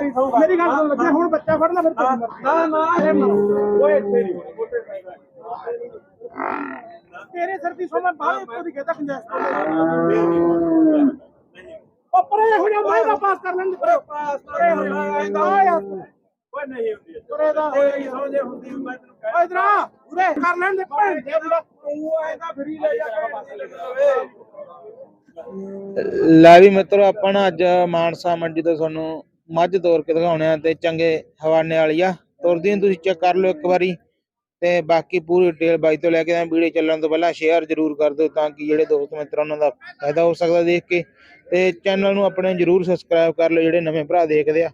ਮੇਰੀ ਗੱਲ ਸੁਣ ਜੇ ਹੁਣ ਬੱਚਾ ਫੜਨਾ ਫਿਰ ਤੇਰੀ ਮਰਜ਼ੀ। ਨਾ ਨਾ ਇਹ ਮਰੋ ਓਏ ਤੇਰੀ ਤੇਰੇ ਸਿਰ ਦੀ ਸੌ ਮੈਂ ਬਾਹਰ ਉੱਤੋਂ ਦੀ ਕਹਿੰਦਾ ਕੰਜੈਸਟ ਉਹ ਪਰੇ ਹੋ ਜਾ ਮੈਂ ਪਾਸ ਕਰ ਲੈਂਦੇ। ਪਰੇ ਪਰੇ ਹੋ ਜਾ ਆ ਯਾਰ। ਓਏ ਨਹੀਂ ਹੁੰਦੀ ਪਰੇ ਦਾ ਹੋਇਆ ਹੀ ਸੌ ਜੇ ਹੁੰਦੀ ਮੈਂ ਤੈਨੂੰ ਕਹਿ ਇਧਰ ਆ ਉਰੇ ਕਰ ਲੈਂਦੇ ਭੈਣ ਦੇ ਬੁਲਾ ਤੂੰ ਐਦਾ ਫਰੀ ਲੈ ਜਾ ਕੇ ਪਾਸੇ ਲੈ ਵੀ ਮਿੱਤਰੋ ਆਪਾਂ ਨਾ ਅੱਜ ਮਾਨਸਾ ਮੰਡੀ ਤੋਂ ਤੁਹਾਨੂੰ ਮੱਝ ਤੋਰ ਕੇ ਦਿਖਾਉਣੇ ਆ ਤੇ ਚੰਗੇ ਹਵਾਨੇ ਵਾਲੀ ਆ। ਤੁਰਦੀ ਨੂੰ ਤੁਸੀਂ ਚੈੱਕ ਕਰ ਲਿਓ ਇੱਕ ਵਾਰੀ ਤੇ ਬਾਕੀ ਪੂਰੀ ਡਿਟੇਲ ਬਾਈ ਤੋਂ ਲੈ ਕੇ ਆਏ ਵੀਡੀਓ ਚੱਲਣ ਤੋਂ ਪਹਿਲਾਂ ਸ਼ੇਅਰ ਜ਼ਰੂਰ ਕਰ ਦਿਓ ਤਾਂ ਕਿ ਜਿਹੜੇ ਦੋਸਤ ਮਿੱਤਰ ਉਹਨਾਂ ਦਾ ਫਾਇਦਾ ਹੋ ਸਕਦਾ ਦੇਖ ਕੇ। ਤੇ ਚੈਨਲ ਨੂੰ ਆਪਣੇ ਜ਼ਰੂਰ ਸਬਸਕ੍ਰਾਈਬ ਕਰ ਲਓ ਜਿਹੜੇ ਨਵੇਂ ਭਰਾ ਦੇਖਦੇ ਆ।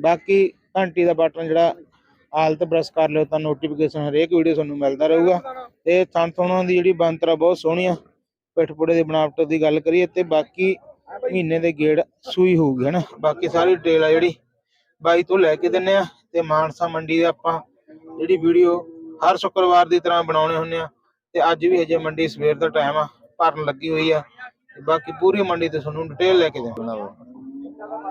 ਬਾਕੀ ਘੰਟੀ ਦਾ ਬਟਨ ਜਿਹੜਾ ਹਾਲਤ ਪ੍ਰੈਸ ਕਰ ਲਿਓ ਤਾਂ ਨੋਟੀਫਿਕੇਸ਼ਨ ਹਰੇਕ ਵੀਡੀਓ ਤੁਹਾਨੂੰ ਮਿਲਦਾ ਰਹੂਗਾ। ਤੇ ਥਣ ਥਣਾਂ ਦੀ ਜਿਹੜੀ ਬੰਤਰਾ ਬਹੁਤ ਸੋਹਣੀ ਆ। ਪਿੱਠ ਪੁੜੇ ਦੀ ਬਣਾਵਟ ਦੀ ਗੱਲ ਕਰੀਏ ਤੇ ਬਾਕੀ ਮਹੀਨੇ ਦੇ ਗੇੜ ਸੂਈ ਹੋਊਗੀ ਹਨਾ? ਬਾਕੀ ਸਾਰੀ ਡਿਟੇਲ ਆ ਜਿਹੜੀ ਬਾਈ ਤੋਂ ਲੈ ਕੇ ਦਿੰਨੇ ਆ ਤੇ ਮਾਨਸਾ ਮੰਡੀ ਦੇ ਆਪਾਂ ਜਿਹੜੀ ਵੀਡੀਓ ਹਰ ਸ਼ੁੱਕਰਵਾਰ ਦੀ ਤਰ੍ਹਾਂ ਬਣਾਉਣੇ ਹੁੰਨੇ ਆ ਤੇ ਅੱਜ ਵੀ ਹਜੇ ਮੰਡੀ ਸਵੇਰ ਦਾ ਟਾਈਮ ਆ ਭਰਨ ਲੱਗੀ ਹੋਈ ਆ ਤੇ ਬਾਕੀ ਪੂਰੀ ਮੰਡੀ ਤੇ ਤੁਹਾਨੂੰ ਡਿਟੇਲ ਲੈ ਕੇ ਦੇਵਾਂਗਾ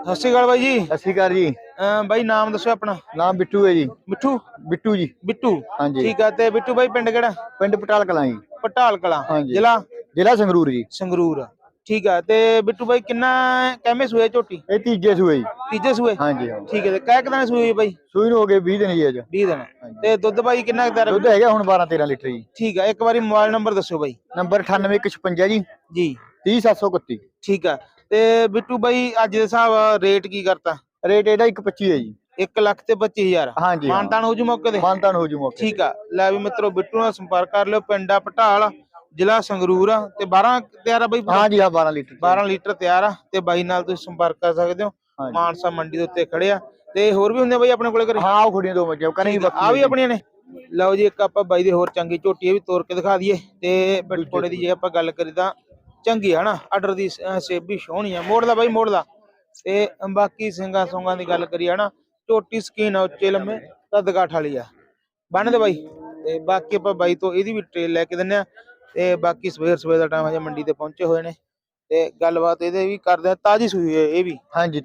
ਸਤਿ ਸ਼੍ਰੀ ਅਕਾਲ ਬਾਈ ਜੀ। ਸਤਿ ਸ਼੍ਰੀ ਅਕਾਲ ਜੀ। ਅਮ ਬਾਈ ਨਾਮ ਦੱਸੋ ਆਪਣਾ? ਨਾਮ ਬਿੱਟੂ ਹੈ ਜੀ। ਮਿੱਠੂ? ਬਿੱਟੂ ਜੀ। ਬਿੱਟੂ। ਹਾਂਜੀ। ਠੀਕ ਆ ਤੇ ਬਿੱਟੂ ਬਾਈ ਪਿੰਡ ਕਿਹੜਾ? ਪਿੰਡ ਪਟਾਲ ਕਲਾਂ ਜੀ। ਪਟਾਲ ਕਲਾਂ ਹਾਂਜੀ। ਜ਼ਿਲ੍ਹਾ? ਜ਼ਿਲ੍ਹਾ ਸੰਗਰੂਰ ਜੀ। ਸੰਗਰੂਰ। ਠੀਕ ਆ ਤੇ ਬਿੱਟੂ ਬਾਈ ਕਿੰਨਾ ਕਿਵੇਂ ਸੂਏ ਝੋਟੀ? ਇਹ ਤੀਜੇ ਸੂਏ ਜੀ। ਤੀਜੇ ਸੂਏ? ਹਾਂਜੀ ਹਾਂ ਠੀਕ ਹੈ ਤੇ ਕਹਿ ਕਿਦਾਂ ਸੂਏ ਬਾਈ? ਸੂਈ ਨੂੰ ਹੋ ਗਏ 20 ਦਿਨ ਜੀ। ਅੱਜ 20 ਦਿਨ ਤੇ ਦੁੱਧ ਬਾਈ ਕਿੰਨਾ ਤਿਆਰ ਦੁੱਧ ਹੈਗਾ ਹੁਣ 12 13 ਲੀਟਰ ਜੀ। ਠੀਕ ਆ ਇੱਕ ਵਾਰੀ ਮੋਬਾਈਲ ਨੰਬਰ ਦੱਸੋ ਬਾਈ। ਨੰਬਰ 98156 ਜੀ। ਜੀ। 30731 ਠੀਕ ਆ ਤੇ ਬਿੱਟੂ ਬਾਈ ਅੱਜ ਦੇ ਹਿਸਾਬ ਰੇਟ ਕੀ ਕਰਤਾ? ਰੇਟ ਇਹਦਾ 125 ਹੈ ਜੀ। 1 ਲੱਖ ਤੇ 25000 ਹਾਂਜੀ। ਮਾਨਤਾਨ ਹੋ ਜੂ ਮੌਕੇ ਤੇ? ਮਾਨਤਾਨ ਹੋ ਜੂ ਮੌਕੇ ਠੀਕ ਆ ਲੈ ਵੀ ਮਿੱਤਰੋ ਬਿੱਟੂ ਨਾਲ ਸੰਪਰਕ ਕਰ ਲਿਓ ਪਿੰਡਾ ਪਟਾਲ। ਜ਼ਿਲ੍ਹਾ ਸੰਗਰੂਰ ਆ ਤੇ 12 ਤਿਆਰ ਆ ਬਾਈ? ਹਾਂਜੀ ਹਾਂ 12 ਲੀਟਰ 12 ਲੀਟਰ ਤਿਆਰ ਆ ਤੇ ਬਾਈ ਨਾਲ ਤੁਸੀਂ ਸੰਪਰਕ ਕਰ ਸਕਦੇ ਹੋ। ਮਾਨਸਾ ਮੰਡੀ ਦੇ ਉੱਤੇ ਖੜੇ ਆ। ਤੇ ਹੋਰ ਵੀ ਹੁੰਦੇ ਬਾਈ ਆਪਣੇ ਕੋਲੇ ਘਰੇ? ਹਾਂ ਉਹ ਖੁੜੀਆਂ ਦੋ ਮੱਝਾਂ ਕਰੇ ਆ। ਵੀ ਆਪਣੀਆਂ ਨੇ। ਲਓ ਜੀ ਇੱਕ ਆਪਾਂ ਬਾਈ ਦੇ ਹੋਰ ਚੰਗੀ ਝੋਟੀ ਵੀ ਤੋੜ ਕੇ ਦਿਖਾ ਦਈਏ। ਤੇ ਬਟਕੋੜੇ ਦੀ ਜੇ ਆਪਾਂ ਗੱਲ ਕਰੀ ਤਾਂ ਚੰਗੀ ਹੈ ਨਾ ਆਰਡਰ ਦੀ ਸੇਬੀ ਸੋਹਣੀ ਆ। ਮੋੜਦਾ ਬਾਈ ਮੋੜਦਾ ਤੇ ਬਾਕੀ ਸਿੰਘਾਂ ਸੋਂਗਾਂ ਦੀ ਗੱਲ ਕਰੀਏ ਨਾ ਝੋਟੀ ਸਕੀਨ ਆ ਉੱਚੇ ਲੰਮੇ ਕੱਦ ਕਾਠ ਵਾਲੀ ਆ। ਬੰਨ ਦੇ ਬਾਈ। ਤੇ ਬਾਕੀ ਆਪਾਂ ਬਾਈ ਤੋਂ ਇਹਦੀ ਵੀ ਟ੍ਰੇਲ ਲੈ ਕੇ ਦਿੰਨੇ ਆ। ਤੇ ਬਾਕੀ ਸਵੇਰ ਸਵੇਰ ਦਾ ਟਾਈਮ ਹਜੇ ਮੰਡੀ ਤੇ ਪਹੁੰਚੇ ਹੋਏ ਨੇ। ਤੇ ਗੱਲਬਾਤ ਇਹਦੇ ਵੀ ਕਰਦੇ ਆ ਤਾਜੀ ਸੂਈ ਹੈ ਇਹ ਵੀ। ਹਾਂਜੀ।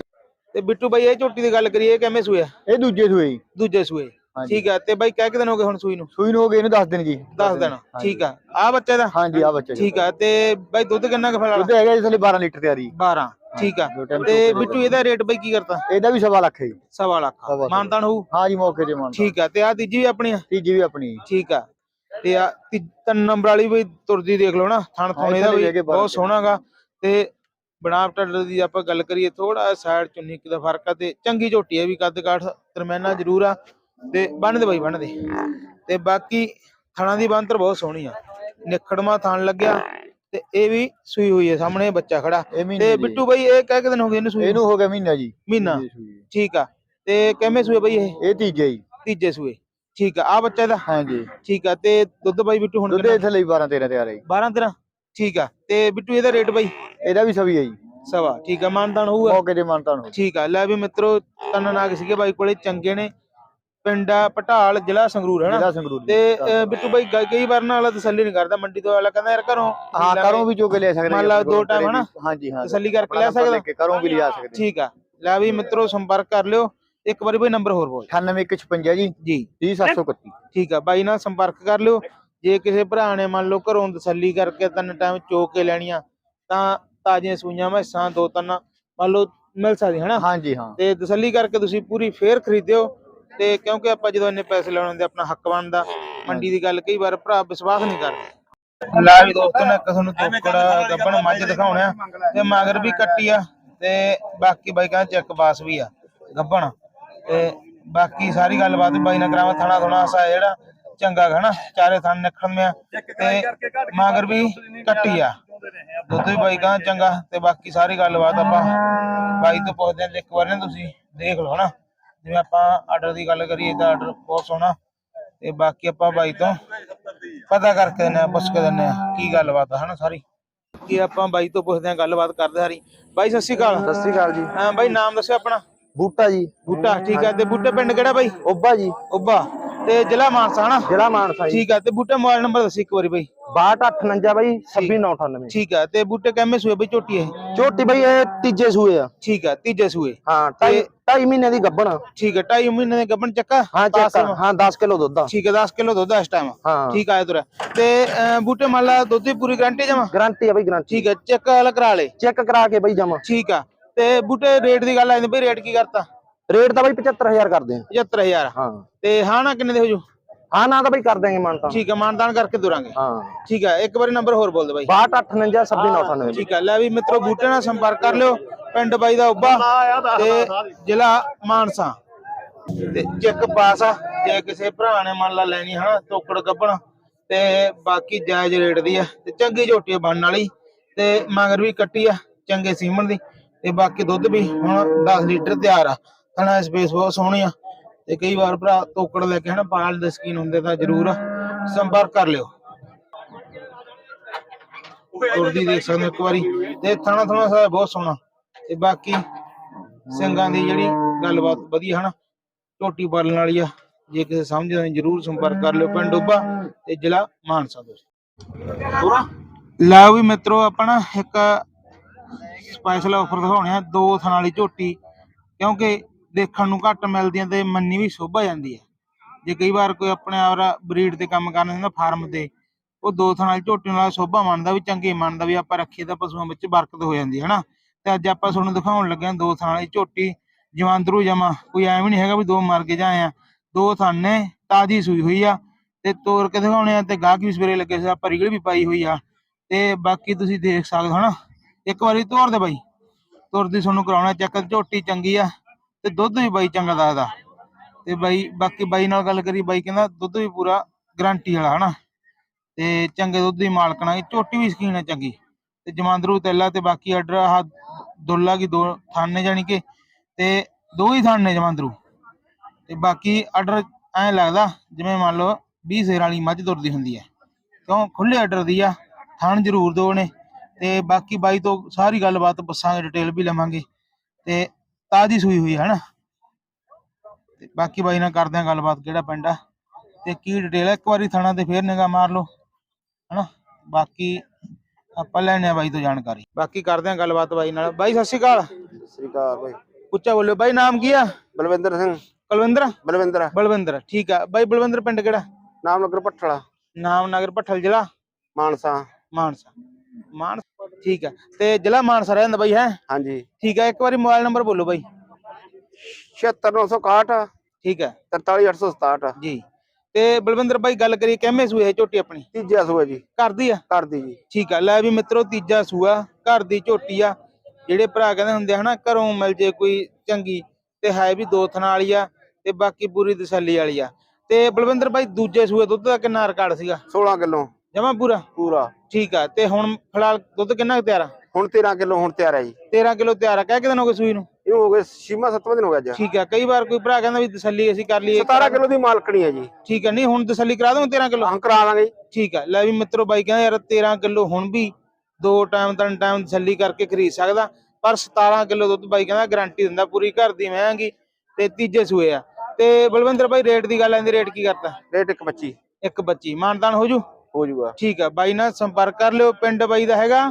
ਤੇ ਬਿੱਟੂ ਬਾਈ ਇਹ ਝੋਟੀ ਦੀ ਗੱਲ ਕਰੀਏ ਇਹ ਕਿਵੇਂ ਸੂਇਆ ਇਹ ਦੂਜੇ ਸੂਏ ਜੀ। ਦੂਜੇ ਸੂਏ। ਠੀਕ ਆ ਤੇ ਬਾਈ ਕਹਿ ਕੇ ਦਿਨ ਹੋ ਗਏ ਹੁਣ ਸੂਈ ਨੂੰ? ਸੂਈ ਨੂੰ ਹੋ ਗਏ ਇਹਨੂੰ 10 ਦਿਨ ਜੀ। 10 ਦਿਨ ਠੀਕ ਆ। ਆ ਬੱਚੇ ਦਾ ਹਾਂਜੀ ਆ ਬੱਚੇ ਠੀਕ ਆ ਤੇ ਬਾਈ ਦੁੱਧ ਕਿੰਨਾ ਕੁ ਫੜਾ ਦੁੱਧ ਹੈਗਾ ਜੀ ਥੱਲੇ 12 ਲੀਟਰ ਤਿਆਰੀ। 12 ਠੀਕ ਆ। ਤੇ ਬਿੱਟੂ ਇਹਦਾ ਰੇਟ ਬਾਈ ਕੀ ਕਰਤਾ? ਇਹਦਾ ਵੀ ਸਵਾ ਲੱਖ ਹੈ ਜੀ। ਸਵਾ ਲੱਖ। ਸਵਾ ਲੱਖ। ਮਾਨਤਾਨ ਹੋਊ? ਹਾਂ ਜੀ ਮੌਕੇ ਤੇ ਮਾਨ ਠੀਕ ਆ ਤੇ ਆ ਤੀਜੀ ਵੀ ਆਪਣੀ ਆ? ਤੀਜੀ ਵੀ ਆਪਣੀ। ਠੀਕ ਆ ਤੇ ਆ ਤੀ- ਤਿੰਨ ਨੰਬਰ ਵਾਲੀ ਵੀ ਤੁਰਦੀ ਦੇਖ ਲਓ ਨਾ ਥਣ ਥੋਣੇ ਦਾ ਇੱਧਰਲੀ ਵੀ ਹੈਗੇ ਬਾਰਾਂ ਬਹੁਤ ਸੋਹਣਾਗਾ। ਤੇ ਬਣਾਵਟ ਟੱਡਰ ਦੀ ਆਪਾਂ ਗੱਲ ਕਰੀਏ ਥੋੜਾ ਸਾਈਡ ਚੁੰਨੀ ਕੁ ਦਾ ਫ਼ਰਕ ਆ ਤੇ ਚੰਗੀ ਝੋਟੀ ਆ ਵੀ ਕੱਦ ਕਾਠ ਦਰਮਿਆਨਾ ਜ਼ਰੂਰ ਆ। ਤੇ ਬੰਨ ਦੇ ਬਾਈ ਬੰਨ ਦੇ। ਤੇ ਬਾਕੀ ਥਣਾ ਦੀ ਬੰਤਰ ਬਹੁਤ ਸੋਹਣੀ ਆ। ਨਿਖੜਮਾ ਥਣ ਲੱਗਿਆ ਤੇ ਇਹ ਵੀ ਸੂਈ ਹੋਈ ਹੈ ਸਾਹਮਣੇ ਬੱਚਾ ਖੜਾ। ਇਹ ਮਹੀਨੇ ਤੇ ਦੀ। ਬਿੱਟੂ ਬਾਈ ਇਹ ਕਹਿ ਕੇ ਦਿਨ ਹੋ ਗਏ ਇਹਨੂੰ ਸੂਈ ਨੂੰ? ਇਹਨੂੰ ਹੋ ਗਿਆ ਮਹੀਨਾ ਜੀ। ਮਹੀਨਾ। ਠੀਕ ਆ। ਤੇ ਕਿਵੇਂ ਸੂਏ ਬਾਈ ਇਹ? ਇਹ ਤੀਜੇ ਜੀ ਤੀਜੇ ਸੂਏ। ਠੀਕ ਆ ਆ ਬੱਚਾ ਇਹਦਾ ਹਾਂਜੀ। ਠੀਕ ਆ ਤੇ ਦੁੱਧ ਬਾਈ ਬਿੱਟੂ ਹੁਣ ਦੁੱਧ ਕਿੰਨਾ? ਇੱਥੇ ਲਈ 12 13 ਤਿਆਰ ਹੈ ਜੀ। 12 13 ਠੀਕ ਆ ਤੇ ਬਿੱਟੂ ਇਹਦਾ ਰੇਟ ਬਾਈ? ਇਹਦਾ ਵੀ ਸਵੀ ਹੈ ਜੀ। ਸਵਾ ਠੀਕ ਆ ਮਾਨਦਾਨ ਹੋਊਗਾ? ਮੌਕੇ ਤੇ ਮਾਨਤਾਨ ਹੋ ਠੀਕ ਆ ਲੈ ਵੀ ਮਿੱਤਰੋ ਤਨ ਨਾਗ ਸੀਗੇ ਬਾਈ ਕੋਲੇ ਚੰਗੇ ਨੇ। ਪਿੰਡਾ ਪਟਾਲ ਜ਼ਿਲ੍ਹਾ ਸੰਗਰੂਰ ਹੈ ਨਾ? ਸੰਗਰੂਰ ਤੇ ਬਿੱਟੂ ਬਾਈ ਗ- ਕਈ ਵਾਰ ਨਾਲ ਤਸੱਲੀ ਨਹੀਂ ਕਰਦਾ ਮੰਡੀ ਤੋਂ ਵਾਲਾ ਕਹਿੰਦਾ ਯਾਰ ਘਰੋਂ ਹਾਂ ਲੈ ਕਰੋਂ ਵੀ ਜੋ ਕੇ ਲੈ ਸਕਦੇ ਮੰਨ ਜੀ ਲਾ ਆਪਣੇ ਦੋ time ਘਰੇ ਹਨਾ? ਹਾਂਜੀ ਹਾਂ। ਤਸੱਲੀ ਕਰਕੇ ਲੈ ਸਕਦਾ। ਕਰੋਂ ਵੀ ਲਿਆ ਸਕਦੇ ਠੀਕ ਆ ਲੈ ਵੀ ਮਿੱਤਰੋ ਸੰਪਰਕ ਕਰ ਲਿਓ। ਇੱਕ ਵਾਰੀ ਬਾਈ ਨੰਬਰ ਹੋਰ ਬੋਲ। 9856 ਜੀ। ਜੀ। 30731 ਠੀਕ ਆ ਬਾਈ ਨਾਲ ਸੰਪਰਕ ਕਰ ਲਿਓ। ਜੇ ਕਿਸੇ ਭਰਾ ਨੇ ਮੰਨ ਲਓ ਘਰੋਂ ਤਸੱਲੀ ਕਰਕੇ ਤਿੰਨ ਟਾਈਮ ਚੋਕ ਕੇ ਲੈਣੀਆਂ ਤਾਂ ਤਾਜ਼ੀਆਂ ਸੂਈਆਂ ਮੈਸਾਂ ਦੋ ਤਿੰਨ ਮੰਨ ਲਓ ਮਿਲ ਸਕਦੀ ਹਨਾ? ਹਾਂਜੀ ਹਾਂ। ਤੇ ਤਸੱਲੀ ਕਰਕੇ ਤੁਸੀਂ ਪੂਰੀ ਫੇਰ ਖਰੀਦਿਓ। ਤੇ ਕਿਉਂਕਿ ਆਪਾਂ ਜਦੋਂ ਇੰਨੇ ਪੈਸੇ ਲਾਉਣ ਹੁੰਦੇ ਆਪਣਾ ਹੱਕ ਬਣਦਾ। ਮੰਡੀ ਦੀ ਗੱਲ ਕਈ ਵਾਰ ਭਰਾ ਵਿਸ਼ਵਾਸ ਨਹੀਂ ਕਰਦੇ। ਲੈ ਵੀ ਦੋਸਤੋ ਨੇ ਤੁਹਾਨੂੰ ਤੋਕੜ ਗੱਬਣ ਮੱਝ ਦਿਖਾਉਣਿਆ ਤੇ ਮਗਰ ਵੀ ਕੱਟੀ ਆ ਤੇ ਬਾਕੀ ਬਾਈ ਕਹਿੰਦਾ ਚੱਕ ਬਾਸ ਵੀ ਆ। ਗੱਬਣ। ਤੇ ਬਾਕੀ ਸਾਰੀ ਗੱਲਬਾਤ ਬਾਈ ਨਾਲ ਕਰਾਵਾਂ ਥਣਾ ਥੋਣਾ ਹਸਾ ਜਿਹੜਾ ਚੰਗਾ ਗਾ ਨਾ ਚਾਰੇ ਥਣ ਨਿਕਲਵੇਂ ਆ ਤੇ ਮਗਰ ਵੀ ਕੱਟੀ ਆ। ਦੁੱਧ ਵੀ ਬਾਈ ਕਹਿੰਦਾ ਚੰਗਾ ਤੇ ਬਾਕੀ ਸਾਰੀ ਗੱਲਬਾਤ ਆਪਾਂ ਬਾਈ ਤੋਂ ਪੁੱਛਦੇ ਹਾਂ ਤੇ ਇੱਕ ਵਾਰ ਨਾ ਤੁਸੀਂ ਦੇਖ ਲਓ ਨਾ ਜਿਵੇਂ ਆਪਾਂ ਆਰਡਰ ਦੀ ਗੱਲ ਕਰੀਏ ਤਾਂ ਆਰਡਰ ਬਹੁਤ ਸੋਹਣਾ। ਤੇ ਬਾਕੀ ਆਪਾਂ ਬਾਈ ਤੋਂ ਪਤਾ ਕਰਕੇ ਦਿੰਦੇ ਆ ਪੁੱਛ ਕੇ ਦਿੰਦੇ ਆ ਕੀ ਗੱਲਬਾਤ ਆ ਹਨਾ ਸਾਰੀ। ਕੀ ਆਪਾਂ ਬਾਈ ਤੋਂ ਪੁੱਛਦੇ ਆ ਗੱਲਬਾਤ ਕਰਦੇ ਸਾਰੀ। ਬਾਈ ਸਤਿ ਸ਼੍ਰੀ ਅਕਾਲ। ਸਤਿ ਸ਼੍ਰੀ ਅਕਾਲ ਜੀ। ਹਾਂ ਬਾਈ ਨਾਮ ਦੱਸਿਓ ਆਪਣਾ। ਬੂਟਾ ਜੀ ਬੂਟਾ। ਠੀਕ ਹੈ ਤੇ ਬੂਟੇ ਪਿੰਡ ਕਿਹੜਾ ਬਾਈ? ਓਬਾ ਜੀ। ਉੱਬਾ ਤੇ ਜ਼ਿਲ੍ਹਾ ਮਾਨਸਾ ਹਨਾ? ਜਿਹੜਾ ਮਾਨਸਾ ਜੀ। ਠੀਕ ਆ ਤੇ ਬੂਟੇ ਮੋਬਾਈਲ ਨੰਬਰ ਦੱਸੀ ਇੱਕ ਵਾਰੀ ਬਾਈ। 6259 ਬਾਈ 26998 ਠੀਕ ਆ ਤੇ ਬੂਟੇ ਕਿੰਮੇ ਸੂਏ ਬਈ ਝੋਟੀ ਇਹ? ਛੋਟੀ ਬਾਈ ਇਹ ਤੀਜੇ ਸੂਏ ਆ। ਠੀਕ ਆ ਤੀਜੇ ਸੂਏ। ਹਾਂ ਢਾਈ ਢਾਈ ਮਹੀਨੇ ਦੀ ਗੱਭਣ ਆ। ਠੀਕ ਆ ਢਾਈ ਮਹੀਨੇ ਦੇ ਗੱਭਣ ਚੱਕਾ? ਹਾਂ ਚੱਕ। ਹਾਂ 10 ਕਿਲੋ ਦੁੱਧ ਆ। ਠੀਕ ਹੈ 10 ਕਿਲੋ ਦੁੱਧ ਆ ਇਸ ਟਾਈਮ ਹਾਂ। ਠੀਕ ਆ ਇਧਰ ਤੇ ਬੂਟੇ ਮੰਨ ਲਾ ਦੁੱਧ ਦੀ ਪੂਰੀ ਗਾਰੰਟੀ ਜਮਾ? ਗਾਰੰਟੀ ਆ ਬਾਈ ਗਾਰੰਟੀ। ਠੀਕ ਹੈ ਚੈੱਕ ਵਾਲਾ ਕਰਾ ਲੇ। ਚੈੱਕ ਕਰਾ ਕੇ ਬਾਈ ਜਮਾ। ਠੀਕ ਆ। ਤੇ ਬੂਟੇ ਰੇਟ ਦੀ ਗੱਲ ਆਈ ਬਈ ਰੇਟ ਕੀ ਕਰਤਾ? ਰੇਟ ਤਾਂ ਬਾਈ 75000 ਕਰਦੇ ਆ। 75000 ਹਾਂ। ਤੇ ਹਾਂ ਨਾ ਕਿੰਨੇ ਦੇ ਹੋ ਜੂ? ਹਾਂ ਨਾ ਤਾਂ ਬਾਈ ਕਰ ਦਾਂਗੇ ਮਾਨਤਾ ਠੀਕ ਆ ਮਾਨਦਾਨ ਕਰਕੇ ਦੁਰਾਂਗੇ ਹਾਂ। ਠੀਕ ਆ ਇੱਕ ਵਾਰੀ ਨੰਬਰ ਹੋਰ ਬੋਲ ਦੇ ਬਾਈ 6259 26998 ਠੀਕ ਆ ਲੈ ਵੀ ਮਿੱਤਰੋ ਬੂਟੇ ਨਾਲ ਸੰਪਰਕ ਕਰ ਲਿਓ। ਪਿੰਡ ਬਾਈ ਦਾ ਉੱਬਾ ਤੇ ਜ਼ਿਲ੍ਹਾ ਮਾਨਸਾ। ਤੇ ਚੈੱਕ ਪਾਸ ਆ ਜੇ ਕਿਸੇ ਭਰਾ ਨੇ ਮੰਨ ਲਾ ਲੈਣੀ ਹਨਾ ਤੋਕੜ ਕੱਪਣ ਤੇ ਬਾਕੀ ਜਾਇਜ਼ ਰੇਟ ਦੀ ਆ। ਤੇ ਚੰਗੀ ਝੋਟੀ ਆ ਬਣਨ ਵਾਲੀ। ਤੇ ਮਗਰ ਵੀ ਕੱਟੀ ਆ ਚੰਗੇ ਸੀਮਨ ਦੀ। ਤੇ ਬਾਕੀ ਦੁੱਧ ਵੀ ਹੁਣ 10 ਲੀਟਰ ਤਿਆਰ ਆ। ਹਨਾ ਸਪੇਸ ਬਹੁਤ ਸੋਹਣੀ ਆ। ਤੇ ਕਈ ਵਾਰ ਭਰਾ ਤੋਕੜ ਲੈ ਕੇ ਹਨਾ, ਪਾਲ ਦੇ ਸਕੀਨ ਹੁੰਦੇ ਤਾਂ ਜਰੂਰ ਸੰਪਰਕ ਕਰ ਲਿਓ। ਤੁਰਦੀ ਦੇਖ ਸਕਦੇ ਇੱਕ ਵਾਰੀ। ਤੇ ਥਾਣਾ ਥਾਣਾ ਸਾਰਾ ਬਹੁਤ ਸੋਹਣਾ। ਤੇ ਬਾਕੀ ਸਿੰਘਾਂ ਦੀ ਜਿਹੜੀ ਗੱਲਬਾਤ ਵਧੀਆ ਹਨਾ, ਟੋਟੀ ਪਾਲਣ ਵਾਲੀ ਆ। ਜੇ ਕਿਸੇ ਸਮਝਦਾ ਨਹੀਂ ਜਰੂਰ ਸੰਪਰਕ ਕਰ ਲਿਓ ਪਿੰਡ ਡੋਬਾ ਤੇ ਜ਼ਿਲ੍ਹਾ ਮਾਨਸਾ ਦੋਸਤੋ ਲਓ ਵੀ ਮਿੱਤਰੋ, ਆਪਣਾ ਇੱਕ ਸਪੈਸ਼ਲ ਆਫਰ ਦਿਖਾਉਣੇ ਆ, ਦੋ ਥਣ ਵਾਲੀ ਝੋਟੀ, ਕਿਉਂਕਿ ਦੇਖਣ ਨੂੰ ਘੱਟ ਮਿਲਦੀਆਂ ਤੇ ਮੰਨੀ ਵੀ ਸ਼ੋਭਾ ਜਾਂਦੀ ਹੈ ਜੇ ਕਈ ਵਾਰ ਕੋਈ ਆਪਣੇ ਆਪਰਾ ਬਰੀਡ ਤੇ ਕੰਮ ਕਰਨ ਹੁੰਦਾ ਫਾਰਮ ਤੇ, ਉਹ ਦੋ ਥਣ ਵਾਲੀ ਝੋਟੀ ਨਾਲ ਸ਼ੋਭਾ ਮੰਨਦਾ ਵੀ, ਚੰਗੀ ਮੰਨਦਾ ਵੀ, ਆਪਾਂ ਰੱਖੀਏ ਤਾਂ ਪਸ਼ੂਆਂ ਵਿੱਚ ਬਰਕਤ ਹੋ ਜਾਂਦੀ ਹੈ ਹਨਾ? ਤੇ ਅੱਜ ਆਪਾਂ ਤੁਹਾਨੂੰ ਦਿਖਾਉਣ ਲੱਗੇ ਹਾਂ ਦੋ ਥਣ ਵਾਲੀ ਝੋਟੀ, ਜਵਾਂਦਰੂ ਜਮਾ। ਕੋਈ ਐਵੇਂ ਨਹੀਂ ਹੈਗਾ ਵੀ ਦੋ ਮਰ ਕੇ ਜਾਏ ਆ। ਦੋ ਥਣ ਨੇ, ਤਾਜੀ ਸੂਈ ਹੋਈ ਆ, ਤੇ ਤੋਰ ਕੇ ਦਿਖਾਉਣੇ ਆ, ਤੇ ਗਾਹਕ ਵੀ ਸਵੇਰੇ ਲੱਗੇ ਸੀ, ਆਪਾਂ ਰੀਲ ਵੀ ਪਾਈ ਹੋਈ ਆ। ਤੇ ਬਾਕੀ ਤੁਸੀਂ ਦੇਖ ਸਕਦੇ ਹੋ, ਹਨਾ? ਇੱਕ ਵਾਰੀ ਤੋਰ ਦੇ ਬਾਈ। ਤੁਰਦੀ ਤੁਹਾਨੂੰ ਕਰਾਉਣਾ ਚੈੱਕ, ਝੋਟੀ ਚੰਗੀ ਆ ਤੇ ਦੁੱਧ ਵੀ ਬਾਈ ਚੰਗਾ ਲੱਗਦਾ। ਤੇ ਬਾਈ, ਬਾਕੀ ਬਾਈ ਨਾਲ ਗੱਲ ਕਰੀ, ਬਾਈ ਕਹਿੰਦਾ ਦੁੱਧ ਵੀ ਪੂਰਾ ਗਾਰੰਟੀ ਵਾਲਾ, ਹਨਾ? ਤੇ ਚੰਗੇ ਦੁੱਧ ਦੀ ਮਾਲਕਣਾ ਇਹ ਝੋਟੀ ਵੀ ਸਕੀਨ ਹੈ ਚੰਗੀ। ਤੇ ਜਮਾਂਦਰੂ, ਤੇਲਾ ਤੇ ਬਾਕੀ ਆਰਡਰ ਆਹ ਦੁੱਲਾ ਕੀ ਦੋ ਥਾਨੇ ਜਾਣੀ ਕਿ, ਤੇ ਦੋ ਹੀ ਥਾਨੇ ਜਮਾਂਦਰੂ। ਤੇ ਬਾਕੀ ਆਰਡਰ ਐਂ ਲੱਗਦਾ, ਜਿਵੇਂ ਮੰਨ ਲਓ 20 ਸੇਰ ਵਾਲੀ ਮੱਝ ਦੁਰਦੀ ਹੁੰਦੀ ਹੈ। ਕਿਉਂ? ਖੁੱਲੇ ਆਰਡਰ ਦੀ ਆ, ਥਣ ਜ਼ਰੂਰ ਦੋ ਨੇ। ਤੇ ਬਾਕੀ ਬਾਈ ਤੋਂ ਸਾਰੀ ਗੱਲਬਾਤ ਪੁੱਛਾਂਗੇ ਡਿਟੇਲ ਵੀ ਲਵਾਂਗੇ ਤੇ ਤਾਜ਼ੀ ਸੂਈ ਹੋਈ ਹੈ ਹਨਾ ਤੇ ਬਾਕੀ ਬਾਈ ਨਾਲ ਕਰਦੇ ਆਂ ਗੱਲਬਾਤ ਕਿਹੜਾ ਪਿੰਡ ਆ ਤੇ ਕੀ ਡਿਟੇਲ ਹੈ ਇੱਕ ਵਾਰੀ ਥਾਣਾ ਤੇ ਫੇਰ ਨਿਗਾ ਮਾਰ ਲਓ ਹਨਾ। ਬਾਕੀ ਆਪਾਂ ਲੈਣੇ ਆ ਬਾਈ ਤੋਂ ਜਾਣਕਾਰੀ। ਬਾਕੀ ਕਰਦੇ ਆਂ ਗੱਲਬਾਤ ਬਾਈ ਨਾਲ। ਬਾਈ ਸਤਿ ਸ਼੍ਰੀ ਅਕਾਲ। ਸ੍ਰੀ ਅਕਾਲ ਬਾਈ। ਉੱਚਾ ਬੋਲਿਓ ਬਾਈ ਨਾਮ ਕੀ ਆ? ਬਲਵਿੰਦਰ ਸਿੰਘ। ਕੁਲਵਿੰਦਰ? ਬਲਵਿੰਦਰ। ਬਲਵਿੰਦਰ ਠੀਕ ਆ। ਬਾਈ ਬਲਵਿੰਦਰ ਪਿੰਡ ਕਿਹੜਾ? ਨਾਮ ਨਗਰ ਪੱਠਲਾ ਨਾਮ ਨਗਰ ਭੱਠਲ ਜ਼ਿਲ੍ਹਾ? ਮਾਨਸਾ। ਮਾਨਸਾ। ਮਾਨਸਾ ਠੀਕ ਆ ਤੇ ਜ਼ਿਲ੍ਹਾ ਮਾਨਸਾ ਰਹਿੰਦਾ ਬਾਈ ਹੈ? ਹਾਂਜੀ। ਠੀਕ ਆ ਇੱਕ ਵਾਰੀ ਮੋਬਾਈਲ ਨੰਬਰ ਬੋਲੋ ਬਾਈ। 76961 ਠੀਕ ਆ 43867 ਜੀ। ਤੇ ਬਲਵਿੰਦਰ ਬਾਈ ਗੱਲ ਕਰੀਏ ਕਿੰਮੇ ਸੂਏ ਹੈ ਝੋਟੀ ਆਪਣੀ? ਤੀਜਾ ਸੂਆ ਜੀ। ਕਰਦੀ ਆ? ਕਰਦੀ ਜੀ। ਠੀਕ ਆ ਲੈ ਵੀ ਮਿੱਤਰੋ ਤੀਜਾ ਸੂਆ ਘਰ ਦੀ ਝੋਟੀ ਆ। ਜਿਹੜੇ ਭਰਾ ਕਹਿੰਦੇ ਹੁੰਦੇ ਹਨਾ ਘਰੋਂ ਮਿਲ ਜੇ ਕੋਈ ਚੰਗੀ ਤੇ ਹੈ ਵੀ ਦੋ ਥਣਾ ਵਾਲੀ ਆ ਤੇ ਬਾਕੀ ਪੂਰੀ ਤਸੱਲੀ ਵਾਲੀ ਆ। ਤੇ ਬਲਵਿੰਦਰ ਬਾਈ ਦੂਜੇ ਸੂਏ ਦੁੱਧ ਦਾ ਕਿੰਨਾ ਰਿਕਾਰਡ ਸੀਗਾ? 16 ਕਿਲੋ। ਜਮਾ ਪੂਰਾ? ਪੂਰਾ। ਠੀਕ ਆ ਤੇ ਹੁਣ ਫਿਲਹਾਲ ਦੁੱਧ ਕਿੰਨਾ ਕੁ ਤਿਆਰ ਆ? ਹੁਣ 13 ਕਿਲੋ ਹੁਣ ਤਿਆਰ ਹੈ ਜੀ। 13 ਕਿਲੋ ਤਿਆਰ ਆ ਕਹਿ ਕਿਦਾਂ ਹੋ ਗਏ ਸੂਈ ਨੂੰ? ਇਹ ਹੋ ਗਏ ਛੀਮਾ ਸੱਤਵਾਂ ਦਿਨ ਹੋ ਗਿਆ ਅੱਜ। ਠੀਕ ਆ ਕਈ ਵਾਰ ਕੋਈ ਭਰਾ ਕਹਿੰਦਾ ਵੀ ਤਸੱਲੀ ਅਸੀਂ ਕਰ ਲਈਏ 17 ਕਿਲੋ ਦੀ ਮਾਲਕਣੀ ਹੈ ਜੀ। ਠੀਕ ਆ ਨਹੀਂ ਹੁਣ ਤਸੱਲੀ ਕਰਾ ਦਵਾਂ 13 ਕਿਲੋ? ਹਾਂ ਕਰਾ ਲਾਂਗੇ ਜੀ। ਠੀਕ ਆ ਲੈ ਵੀ ਮਿੱਤਰੋ ਬਾਈ ਕਹਿੰਦਾ ਯਾਰ 13 ਕਿਲੋ ਹੁਣ ਵੀ ਦੋ ਟਾਈਮ ਤਿੰਨ ਟਾਈਮ ਤਸੱਲੀ ਕਰਕੇ ਖਰੀਦ ਸਕਦਾ ਪਰ 17 ਕਿਲੋ ਦੁੱਧ ਬਾਈ ਕਹਿੰਦਾ ਗਾਰੰਟੀ ਦਿੰਦਾ ਪੂਰੀ ਘਰ ਦੀ ਮਹਿੰਗੀ ਤੇ ਤੀਜੇ ਸੂਏ ਆ। ਤੇ ਬਲਵਿੰਦਰ ਬਾਈ ਰੇਟ ਦੀ ਗੱਲ ਆਂਦੀ ਰੇਟ ਕੀ ਕਰਤਾ? ਰੇਟ ਇੱਕ 25 ਇੱਕ ਬੱਚੀ ਮਾਨਦਾਨ ਹੋ ਜੂ? ਹੋ ਜੂਗਾ। ਠੀਕ ਆ ਬਾਈ ਨਾਲ ਸੰਪਰਕ ਕਰ ਲਿਓ ਪਿੰਡ ਬਾਈ ਦਾ ਹੈਗਾ।